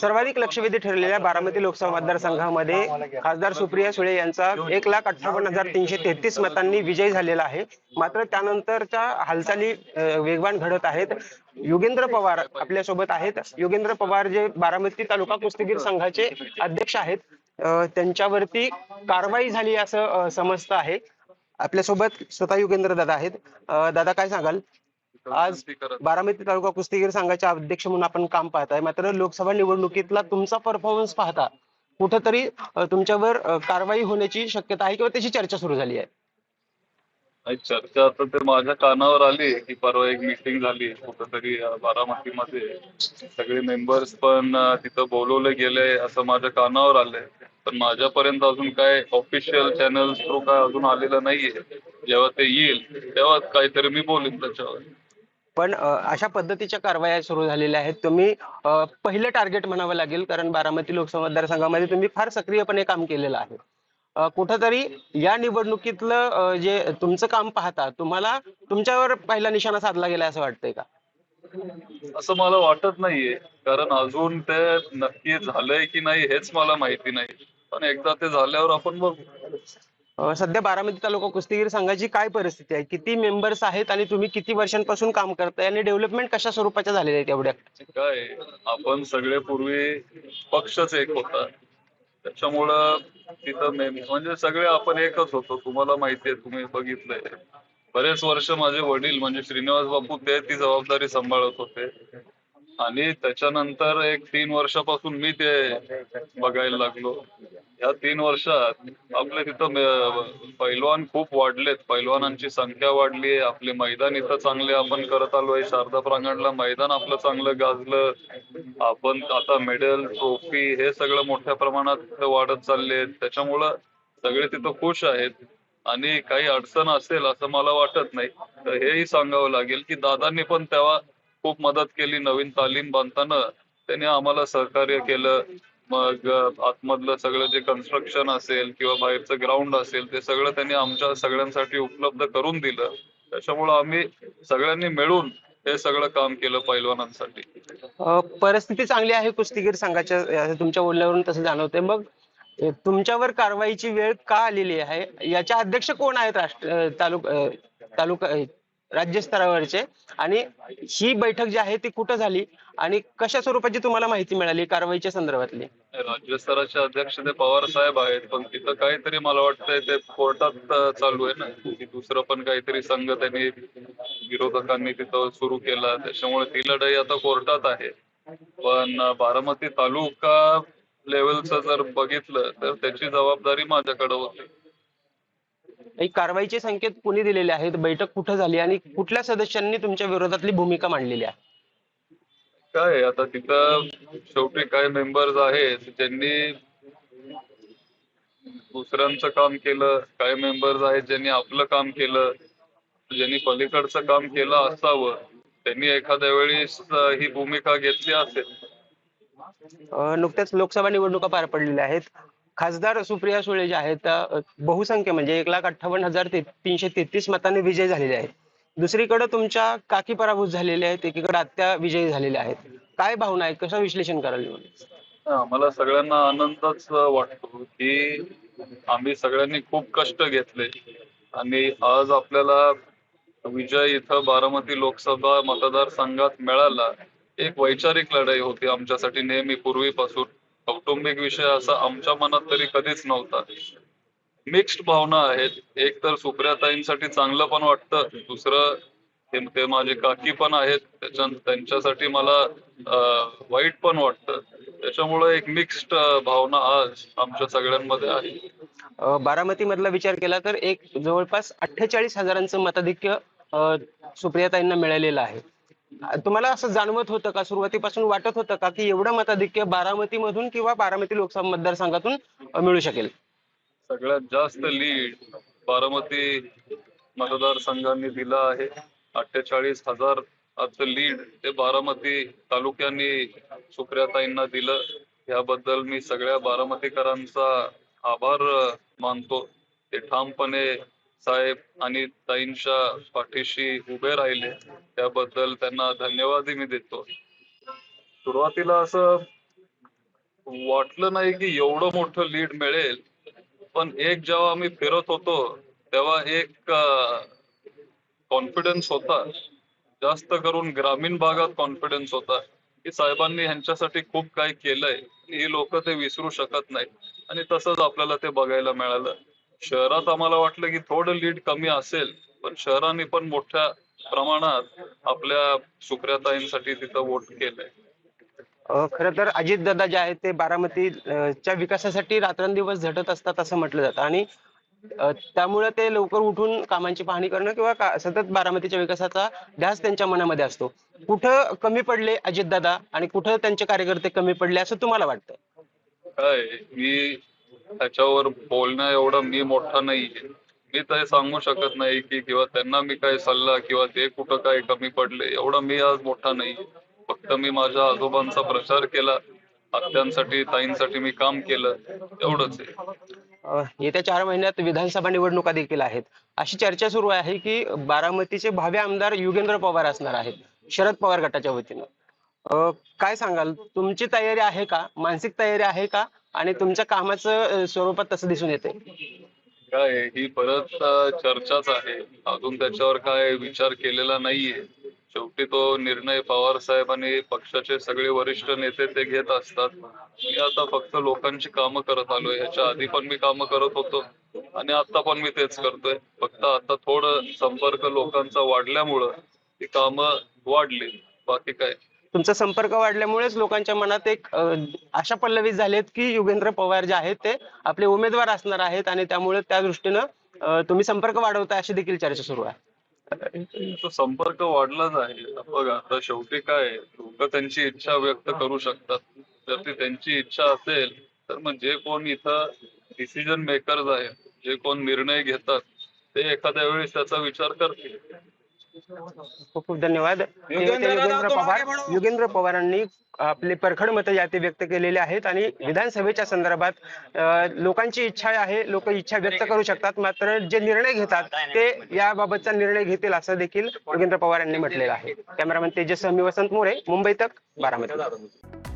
सर्वाधिक लक्षवेधी ठरलेल्या बारामती लोकसभा मतदारसंघामध्ये खासदार सुप्रिया सुळे यांचा एक लाख अठ्ठावन्न हजार तीनशे तेहतीस मतांनी विजय झालेला आहे. मात्र त्यानंतरच्या हालचाली वेगवान घडत आहेत. योगेंद्र पवार आपल्यासोबत आहेत. योगेंद्र पवार जे बारामती तालुका कुस्तीगीर संघाचे अध्यक्ष आहेत. त्यांच्यावरती कारवाई झाली असं समजतं आहे. आपल्यासोबत स्वतः योगेंद्र दादा आहेत. दादा काय सांगाल? आज बारामती तालुका कुस्तीगीर संघाचे अध्यक्ष म्हणून आपण काम पाहताय. मात्र लोकसभा निवडणुकीतला तुमचा परफॉर्मन्स पाहता कुठंतरी तुमच्यावर कारवाई होण्याची शक्यता आहे किंवा त्याची चर्चा सुरू झाली आहे? चर्चा आता ते माझ्या कानावर आली की परवा एक मीटिंग झाली कुठंतरी बारामतीमध्ये. सगळे मेंबर्स पण तिथं बोलवले गेले असं माझ्या कानावर आलंय. पण माझ्यापर्यंत अजून काय ऑफिशियल चॅनल थ्रू काय अजून आलेलं नाहीये. जेव्हा ते येईल तेव्हा काहीतरी मी बोलीन त्याच्यावर. पण अशा पद्धतीच्या कारवाया सुरू झालेल्या आहेत. तुम्ही पहिलं टार्गेट म्हणावं लागेल कारण बारामती लोकसभा मतदारसंघामध्ये तुम्ही फार सक्रियपणे काम केलेलं आहे. कुठंतरी या निवडणुकीतलं जे तुमचं काम पाहता तुम्हाला तुमच्यावर पहिला निशाणा साधला गेला असं वाटतंय का? असं मला वाटत नाहीये. कारण अजून ते नक्की झालंय की नाही हेच मला माहिती नाही. पण एकदा ते झाल्यावर आपण बघू. सध्या बारामती तालुका कुस्तीगीर संघाची काय परिस्थिती आहे? किती मेंबर्स आहेत आणि तुम्ही किती वर्षांपासून काम करताय? आणि डेव्हलपमेंट कशा स्वरूपाच्या झालेल्या आहेत एवढ्या? काय आपण सगळे पूर्वी पक्षच एक होता. त्याच्यामुळं तिथं म्हणजे सगळे आपण एकच होतो. तुम्हाला माहितीये तुम्ही बघितलंय. बरेच वर्ष माझे वडील म्हणजे श्रीनिवास बापू ते ती जबाबदारी सांभाळत होते. आणि त्याच्यानंतर एक तीन वर्षापासून मी ते बघायला लागलो. या तीन वर्षात आपल्या तिथं पैलवान खूप वाढलेत. पैलवानांची संख्या वाढली आहे आपले मैदान इथं चांगले आपण करत आलो आहे शारदा प्रांगणला मैदान आपलं चांगलं गाजलं. आपण आता मेडल ट्रॉफी हे सगळं मोठ्या प्रमाणात वाढत चालले त्याच्यामुळं सगळे तिथं खुश आहेत. आणि काही अडचण असेल असं मला वाटत नाही. तर हेही सांगावं लागेल की दादांनी पण तेव्हा खूप मदत केली. नवीन तालीम बांधताना त्यांनी आम्हाला सहकार्य केलं. मग आतमधलं सगळं जे कन्स्ट्रक्शन असेल किंवा बाहेरचं ग्राउंड असेल ते सगळं त्यांनी आमच्या सगळ्यांसाठी उपलब्ध करून दिलं. त्याच्यामुळं आम्ही सगळ्यांनी मिळून हे सगळं काम केलं पैलवानांसाठी. परिस्थिती चांगली आहे कुस्तीगीर संघाच्या तुमच्या बोलण्यावरून तसं जाणवते मग तुमच्यावर कारवाईची वेळ का आलेली आहे? याच्या अध्यक्ष कोण आहेत राष्ट्र तालुका तालुका राज्यस्तरावरचे. आणि ही बैठक जी आहे ती कुठं झाली आणि कशा स्वरूपाची तुम्हाला माहिती मिळाली कारवाईच्या संदर्भातली? राज्यस्तराच्या अध्यक्ष ते पवार साहेब आहेत पण तिथं काहीतरी मला वाटतंय ते कोर्टात चालू आहे ना. दुसरं पण काहीतरी संघ त्यांनी विरोधकांनी तिथं सुरू केला. त्याच्यामुळे ती लढाई आता कोर्टात आहे. पण बारामती तालुका लेवलचं जर बघितलं तर त्याची जबाबदारी माझ्याकडे होती. कारवाईचे संकेत कुणी दिलेले आहेत? बैठक कुठं झाली आणि कुठल्या सदस्यांनी तुमच्या विरोधातली भूमिका मांडलेली आहे? काय आता तिथं शेवटी काय मेंबर्स आहेत ज्यांनी दुसऱ्यांचं काम केलं काय मेंबर्स आहेत ज्यांनी आपलं काम केलं ज्यांनी पलीकडचं काम केलं असावं त्यांनी एखाद्या वेळेस ही भूमिका घेतली असेल. नुकत्याच लोकसभा निवडणुका पार पडलेल्या आहेत. खासदार सुप्रिया सुळे जे आहेत त्या, बहुसंख्य म्हणजे एक लाख अठ्ठावन्न हजार ते तीनशे तेहतीस मतांनी विजय झालेले आहेत. दुसरीकडे तुमच्या काकी पराभूत झालेल्या आहेत एकीकडे आत्या विजयी झालेल्या आहेत. काय भावना आहे कसं विश्लेषण कराल मला सगळ्यांना आनंदच वाटतो की आम्ही सगळ्यांनी खूप कष्ट घेतले. आणि आज आपल्याला विजय इथं बारामती लोकसभा मतदारसंघात मिळाला. एक वैचारिक लढाई होती आमच्यासाठी नेहमी पूर्वीपासून. कौटुंबिक विषय असा आमच्या मनात तरी कधीच नव्हता. मिक्स्ड भावना आहेत. एक तर सुप्रियाताईंसाठी चांगलं पण वाटतं. दुसरं ते माझे काकी पण आहेत. त्याच्या त्यांच्यासाठी मला वाईट पण वाटतं. त्याच्यामुळे एक मिक्स्ड भावना आज आमच्या सगळ्यांमध्ये आहे. बारामती मधला विचार केला तर एक जवळपास अठ्ठेचाळीस हजारांचं मताधिक्य सुप्रियाताईंना मिळालेलं आहे. तुम्हाला असं जाणवत होतं का? सुरुवातीपासून वाटत होतं का की एवढं मताधिक्य बारामती मधून किंवा बारामती लोकसभा मतदारसंघातून मिळू शकेल? सगळ्यात जास्त लीड बारामती मतदारसंघांनी दिला आहे. अठ्ठेचाळीस हजार लीड ते बारामती तालुक्यांनी सुप्रियाताईंना दिलं. याबद्दल मी सगळ्या बारामतीकरांचा आभार मानतो. ते ठामपणे साहेब आणि ताईंच्या पाठीशी उभे राहिले. त्याबद्दल त्यांना धन्यवादही मी देतो. सुरुवातीला असं वाटलं नाही की एवढं मोठं लीड मिळेल. पण एक जेव्हा आम्ही फिरत होतो तेव्हा एक कॉन्फिडन्स होता. जास्त करून ग्रामीण भागात कॉन्फिडन्स होता. की साहेबांनी ह्यांच्यासाठी खूप काही केलंय. ही लोक ते विसरू शकत नाही आणि तसंच आपल्याला ते बघायला मिळालं. शहरात आम्हाला वाटलं की थोडं लीड कमी असेल पण शहरांनी पण मोठ्या प्रमाणात आपल्या सुप्रियाताईंसाठी तिथं वोट केलंय. खरं तर अजितदादा जे आहेत ते बारामती अ, च्या विकासासाठी रात्रंदिवस झटत असतात असं म्हटलं जातं. आणि त्यामुळे ते लवकर उठून कामांची पाहणी करणं किंवा सतत बारामतीच्या विकासाचा ध्यास त्यांच्या मनामध्ये असतो. कुठं कमी पडले अजितदादा आणि कुठं त्यांचे कार्यकर्ते कमी पडले असं तुम्हाला वाटतं? काय मी त्याच्यावर बोलणं एवढं मी मोठा नाहीये. मी ते सांगू शकत नाही की किंवा त्यांना मी काय सल्ला किंवा ते कुठं काय कमी पडले एवढं मी आज मोठा नाही फक्त मी माझ्या आजोबांचा प्रचार केला आत्यांसाठी ताईंसाठी मी काम केलं एवढंच आहे. येत्या चार महिन्यात विधानसभा निवडणुका देखील आहेत. अशी चर्चा सुरू आहे की बारामतीचे भावे आमदार युगेंद्र पवार असणार आहेत शरद पवार गटाच्या वतीनं. काय सांगाल? तुमची तयारी आहे का? मानसिक तयारी आहे का? आणि तुमच्या कामाचं स्वरूपात तसं दिसून येते काय ही परत चर्चाच आहे. अजून त्याच्यावर काय विचार केलेला नाहीये. शेवटी तो निर्णय पवार साहेब आणि पक्षाचे सगळे वरिष्ठ नेते ते घेत असतात. मी आता फक्त लोकांची कामं करत आलोय. ह्याच्या आधी पण मी कामं करत होतो आणि आता पण मी तेच करतोय. फक्त आता थोडं संपर्क लोकांचा वाढल्यामुळं ती कामं वाढली. बाकी काय? तुमचा संपर्क वाढल्यामुळेच लोकांच्या मनात एक अ, आशा पल्लवित झालेत की युगेंद्र पवार जे आहेत ते आपले उमेदवार असणार आहेत आणि त्यामुळे त्या दृष्टीनं तुम्ही संपर्क वाढवता अशी देखील चर्चा सुरू आहे. तो संपर्क वाढलाच आहे. बघा आता शेवटी काय लोक त्यांची इच्छा व्यक्त करू शकतात. जर ती त्यांची इच्छा असेल तर मग जे कोण इथं डिसिजन मेकर्स आहेत जे कोण निर्णय घेतात ते एखाद्या वेळेस त्याचा विचार करतील. खूप खूप धन्यवाद. युगेंद्र पवार युगेंद्र पवारांनी आपले परखड मतं या ते व्यक्त केलेले आहेत आणि विधानसभेच्या संदर्भात लोकांची इच्छा आहे लोक इच्छा व्यक्त करू शकतात मात्र जे निर्णय घेतात ते याबाबतचा निर्णय घेतील असं देखील युगेंद्र पवार यांनी म्हटलेलं आहे. कॅमेरामॅन तेजस मी वसंत मोरे मुंबई तक बारामती.